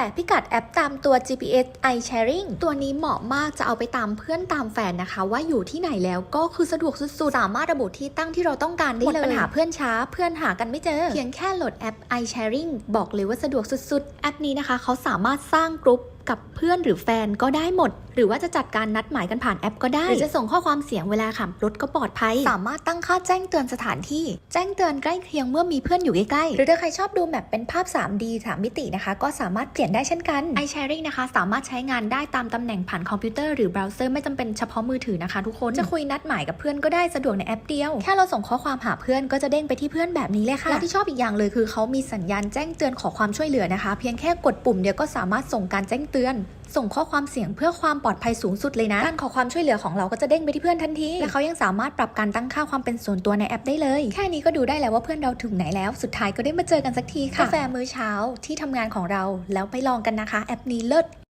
แปะพิกัดแอปตามตัว GPS iSharing ตัวนี้เหมาะมากจะเอาไปตามเพื่อนตามแฟนนะคะ ว่าอยู่ที่ไหนแล้วก็คือสะดวกสุดๆ สามารถระบุที่ตั้งที่เราต้องการได้เลยหมดปัญหาเพื่อนช้า เพื่อนหากันไม่เจอ เพียงแค่โหลดแอป iSharing บอกเลยว่าสะดวกสุดๆ แอปนี้นะคะ เขาสามารถสร้างกลุ่มกับเพื่อนหรือแฟนก็ได้หมด หรือว่าจะจัดการนัดหมายกันผ่านแอปก็ได้ หรือจะส่งข้อความเสียงเวลาขับรถก็ปลอดภัย สามารถตั้งค่าแจ้งเตือนสถานที่ แจ้งเตือนใกล้เคียงเมื่อมีเพื่อนอยู่ใกล้ๆ หรือถ้าใครชอบดูแบบเป็นภาพ 3D 3มิตินะคะ ก็สามารถเปลี่ยนได้เช่นกัน iSharing นะคะ สามารถใช้งานได้ตามตำแหน่งผ่านคอมพิวเตอร์หรือเบราว์เซอร์ไม่จำเป็นเฉพาะมือถือนะคะทุกคนจะคุยนัดหมายกับเพื่อนก็ได้สะดวกในแอปเดียวแค่เราส่งข้อความหาเพื่อนก็จะเด้งไปที่เพื่อนแบบนี้เลยค่ะและที่ชอบอีกอย่างเลยคือเขามีสัญญาณแจ้งเตือนขอความช่วยเหลือนะคะ เพียงแค่กดปุ่มเดียวก็สามารถส่งการแจ้งเตือน ส่งข้อความเสียงเพื่อความปลอดภัยสูงสุดเลยนะ การขอความช่วยเหลือของเราก็จะเด้งไปที่เพื่อนทันที และเขายังสามารถปรับการตั้งค่าความเป็นส่วนตัวในแอปได้เลย แค่นี้ก็ดูได้แล้วว่าเพื่อนเราถึงไหนแล้ว สุดท้ายก็ได้มาเจอกันสักทีค่ะ กาแฟมื้อเช้าที่ทำงานของเราแล้วไปลองกันนะคะ แอปนี้เลิศ